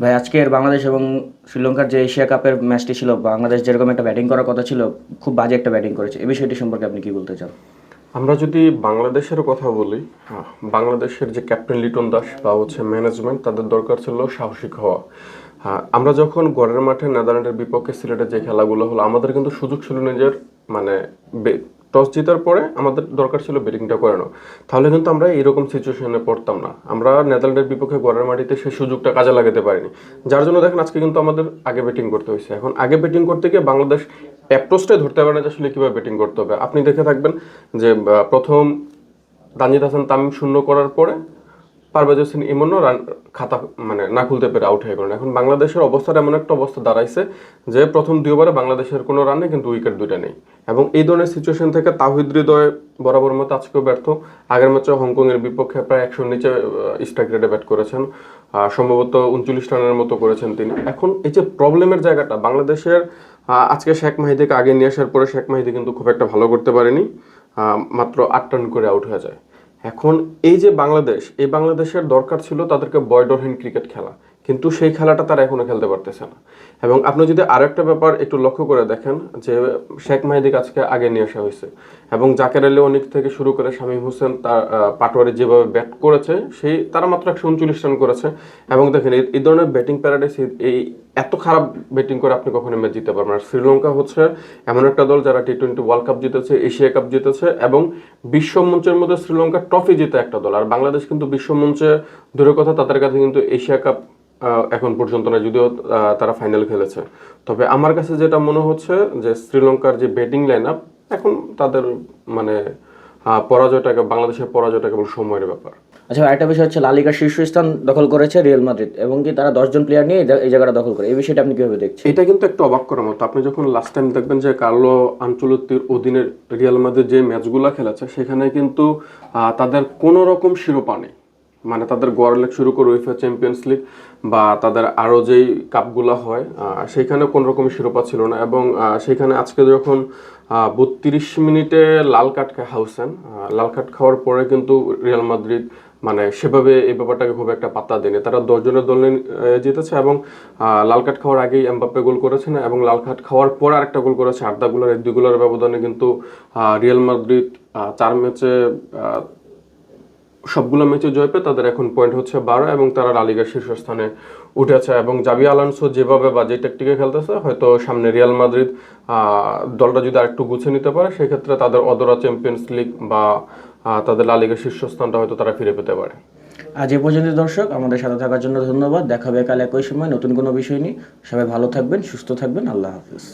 ভাই, আজকের বাংলাদেশ এবং শ্রীলঙ্কার যে এশিয়া কাপের ম্যাচটি ছিল, বাংলাদেশ যেরকম একটা ব্যাটিং করার কথা ছিল, খুব বাজে একটা ব্যাটিং করেছে। এই বিষয়টি সম্পর্কে আপনি কি বলতে চান? আমরা যদি বাংলাদেশের কথা বলি বাংলাদেশের যে ক্যাপ্টেন লিটন দাস বা হচ্ছে ম্যানেজমেন্ট, তাদের দরকার ছিল সাহসিক হওয়া। আমরা যখন গড়ের মাঠে নেদারল্যান্ডের বিপক্ষে সিলেটের যে খেলাগুলো হলো, আমাদের কিন্তু সুযোগ ছিল নিজের মানে টস জেতার পরে আমাদের দরকার ছিল ব্যাটিংটা করানো। তাহলে কিন্তু আমরা এরকম সিচুয়েশনে পড়তাম না। আমরা নেদারল্যান্ডের বিপক্ষে গড়ের মাটিতে সেই সুযোগটা কাজে লাগাতে পারিনি। যার জন্য দেখেন আজকে কিন্তু আমাদের আগে ব্যাটিং করতে হয়েছে। এখন আগে ব্যাটিং করতে গিয়ে বাংলাদেশ অ্যাপ্রোচটাই ধরতে পারে না যে আসলে কীভাবে ব্যাটিং করতে হবে। আপনি দেখে থাকবেন যে প্রথম তানজিদ হাসান তামিম শূন্য করার পরে পারভেজ হোসেন ইমনও রান, খাতা মানে না খুলতে পেরে আউট হয়ে গেলেন। এখন বাংলাদেশের অবস্থার এমন একটা অবস্থা দাঁড়াইছে যে প্রথম দুই ওভারে বাংলাদেশের কোনো রানে কিন্তু উইকেট দুইটা নেই। এবং এই ধরনের সিচুয়েশন থেকে তাহিদ হৃদয় বরাবর মতো আজকেও ব্যর্থ। আগের ম্যাচে হংকংয়ের বিপক্ষে প্রায় একশোর নিচে স্ট্রাইক রেটে ব্যাট করেছেন। সম্ভবত উনচল্লিশ রানের মতো করেছেন তিনি। এখন এই যে প্রবলেমের জায়গাটা, বাংলাদেশের আজকে শেখ মাহিদিকে আগে নিয়ে আসার পরে শেখ মাহিদি কিন্তু খুব একটা ভালো করতে পারেনি। মাত্র আট রান করে আউট হয়ে যায়। এখন এই যে বাংলাদেশ এই বাংলাদেশের দরকার ছিল তাদেরকে বয়ডরহীন ক্রিকেট খেলা। কিন্তু সেই খেলাটা তারা এখনও খেলতে পারতেছে না। এবং আপনি যদি আরও একটা ব্যাপার একটু লক্ষ্য করে দেখেন যে, শেখ মাহিদিকে আজকে আগে নিয়ে আসা হয়েছে এবং জাকের আলী অনিক থেকে শুরু করে শামীম হোসেন তার পাটোয়ারি যেভাবে ব্যাট করেছে, সেই তারা মাত্র একশো উনচল্লিশ রান করেছে। এবং দেখেন এই- ধরনের ব্যাটিং প্যারাডাইস, এই এত খারাপ ব্যাটিং করে আপনি কখনো ম্যাচ জিততে পারবেন আর শ্রীলঙ্কা হচ্ছে এমন একটা দল যারা টি টোয়েন্টি ওয়ার্ল্ড কাপ জিতেছে, এশিয়া কাপ জিতেছে এবং বিশ্ব মঞ্চের মধ্যে শ্রীলঙ্কা ট্রফি জিতে একটা দল। আর বাংলাদেশ কিন্তু বিশ্ব মঞ্চে দূরের কথা, তাদের কাছে কিন্তু এশিয়া কাপ এখন পর্যন্ত না যদিও তারা ফাইনাল খেলেছে। তবে আমার কাছে যেটা মনে হচ্ছে যে শ্রীলঙ্কার যে ব্যাটিং লাইন আপ এখন তাদের মানে পরাজয়টাকে বাংলাদেশের পরাজয়টা কেবল সময়ের ব্যাপার। আচ্ছা একটা বিষয় হচ্ছে লালিগার শীর্ষস্থান দখল করেছে রিয়াল মাদ্রিদ এবং কি তারা দশজন প্লেয়ার নিয়ে এই জায়গাটা দখল করে? এই বিষয়টা আপনি কীভাবে দেখছেন? এটা কিন্তু একটু অবাক করার মতো। আপনি যখন লাস্ট টাইম দেখবেন যে কার্লো আঞ্চলতির অধীনে রিয়াল মাদ্রিদ যে ম্যাচগুলো খেলেছে সেখানে কিন্তু তাদের কোনো রকম শিরোপা নেই। মানে তাদের গোয়ার লেগ শুরু করে উইফা চ্যাম্পিয়ন্স লিগ বা তাদের আরও যেই কাপগুলো হয় সেখানে কোনো রকম শিরোপা ছিল না এবং সেখানে আজকে যখন বত্রিশ মিনিটে লাল কার্ড খায় হাউসেন লাল কার্ড খাওয়ার পরে কিন্তু রিয়াল মাদ্রিদ মানে সেভাবে এই ব্যাপারটাকে খুব একটা পাত্তা দেয়নি। তারা দশজনের দল জিতেছে এবং লাল কার্ড খাওয়ার আগেই এমবাপ্পে গোল করেছেন এবং লাল কার্ড খাওয়ার পর আরেকটা গোল করেছে। আর্ধা গোলের এক দুই গোলের ব্যবধানে কিন্তু রিয়াল মাদ্রিদ চার ম্যাচে সবগুলো ম্যাচে জয় পেয়ে তাদের এখন পয়েন্ট হচ্ছে বারো এবং তারা লালিগার শীর্ষস্থানে উঠেছে এবং জাবি আলানসো যেভাবে বা যে ট্যাকটিকে খেলতেছে, হয়তো সামনে রিয়াল মাদ্রিদ দলটা যদি আরেকটু গুছিয়ে নিতে পারে, সেক্ষেত্রে তাদের অদরা চ্যাম্পিয়ন্স লিগ বা তাদের লালিগার শীর্ষস্থানটা হয়তো তারা ফিরে পেতে পারে। আজ এ পর্যন্ত দর্শক, আমাদের সাথে থাকার জন্য ধন্যবাদ। দেখা হবে কাল একই সময়, নতুন কোনো বিষয় নিয়ে। সবাই ভালো থাকবেন, সুস্থ থাকবেন। আল্লাহ হাফিজ।